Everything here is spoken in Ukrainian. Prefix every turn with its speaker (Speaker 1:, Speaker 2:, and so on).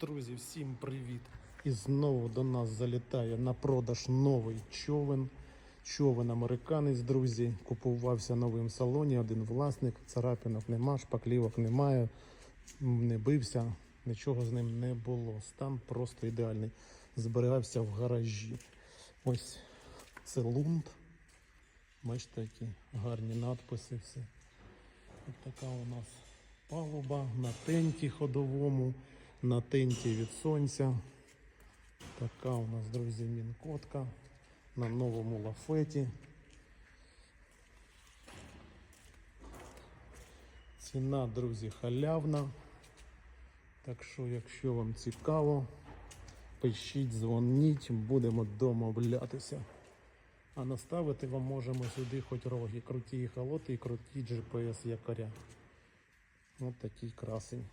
Speaker 1: Друзі, всім привіт! І знову до нас залітає на продаж новий човен. Човен американець, друзі. Купувався новим салоні, один власник, царапинок нема, шпаклівок немає, не бився, нічого з ним не було. Стан просто ідеальний. Зберігався в гаражі. Ось це лунд. Бачите, які гарні надписи. Все. Ось така у нас палуба на тенті ходовому, на тенті від сонця. Така у нас, друзі, мінкотка на новому лафеті. Ціна, друзі, халявна. Так що, якщо вам цікаво, пишіть, дзвоніть, будемо домовлятися. А наставити вам можемо сюди хоч роги, круті і холоти і круті GPS якоря. Ось такий красень.